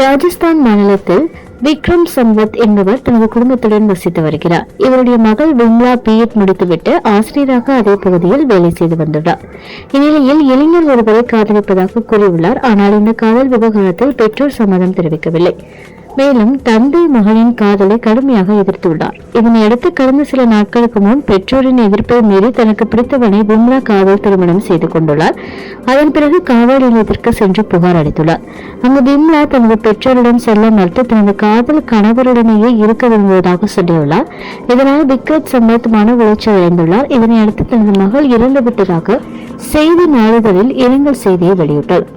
ராஜஸ்தான் மாநிலத்தில் விக்ரம் சம்பத் என்பவர் தனது குடும்பத்துடன் வசித்து வருகிறார். இவருடைய மகள் விம்லா பிஎட் முடித்துவிட்டு ஆசிரியராக அதே பகுதியில் வேலை செய்து வந்துள்ளார். இந்நிலையில் இளைஞர் ஒருவரை காதலிப்பதாக கூறியுள்ளார். ஆனால் இந்த காதல் விவகாரத்தில் பெற்றோர் சம்மதம் தெரிவிக்கவில்லை. மேலும் தந்தை மகளின் காதலை கடுமையாக எதிர்த்துள்ளார். இதனையடுத்து கடந்த சில நாட்களுக்கு முன் பெற்றோரின் எதிர்ப்பை மீறி தனக்கு பிடித்தவனை பும்ரா காதல் திருமணம் செய்து கொண்டுள்ளார். அதன் பிறகு காவல் நிலையத்திற்கு சென்று புகார் அளித்துள்ளார். அங்கு பிம்லா தனது பெற்றோருடன் செல்ல மறுத்து தனது காதல் கணவருடனேயே இருக்க விரும்புவதாக சொல்லியுள்ளார். இதனால் விக்ரத் சம்பத் மன உளைச்சல் அடைந்துள்ளார். இதனையடுத்து தனது மகள் இறந்துவிட்டதாக செய்தி நாளிதழில் இரங்கல் செய்தியை வெளியிட்டார்.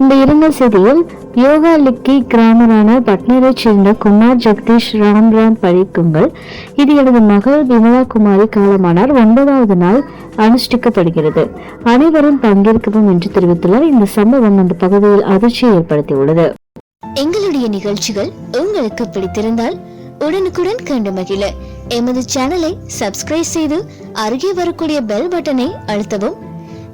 இந்த இரங்கல் செய்தியில் யோகா லிக்கி கிராமரான பட்னரைச் சேர்ந்த குமார் ஜெகதீஷ் ராம்ராம் பழிக்குங்கள் இது எனது மகள் விமலா குமாரி காலமானார். ஒன்பதாவது நாள் அனுஷ்டிக்கப்படுகிறது. அனைவரும் பங்கேற்கவும் என்று தெரிவித்துள்ளார். இந்த சம்பவம் அந்த பகுதியில் அதிர்ச்சியை ஏற்படுத்தியுள்ளது. எங்களுடைய நிகழ்ச்சிகள் உங்களுக்கு பிடித்திருந்தால் உடனுக்குடன் கண்டு மகிழ. எமது சேனலை சப்ஸ்கிரைப் செய்து அருகே வரக்கூடிய பெல் பட்டனை அழுத்தவும்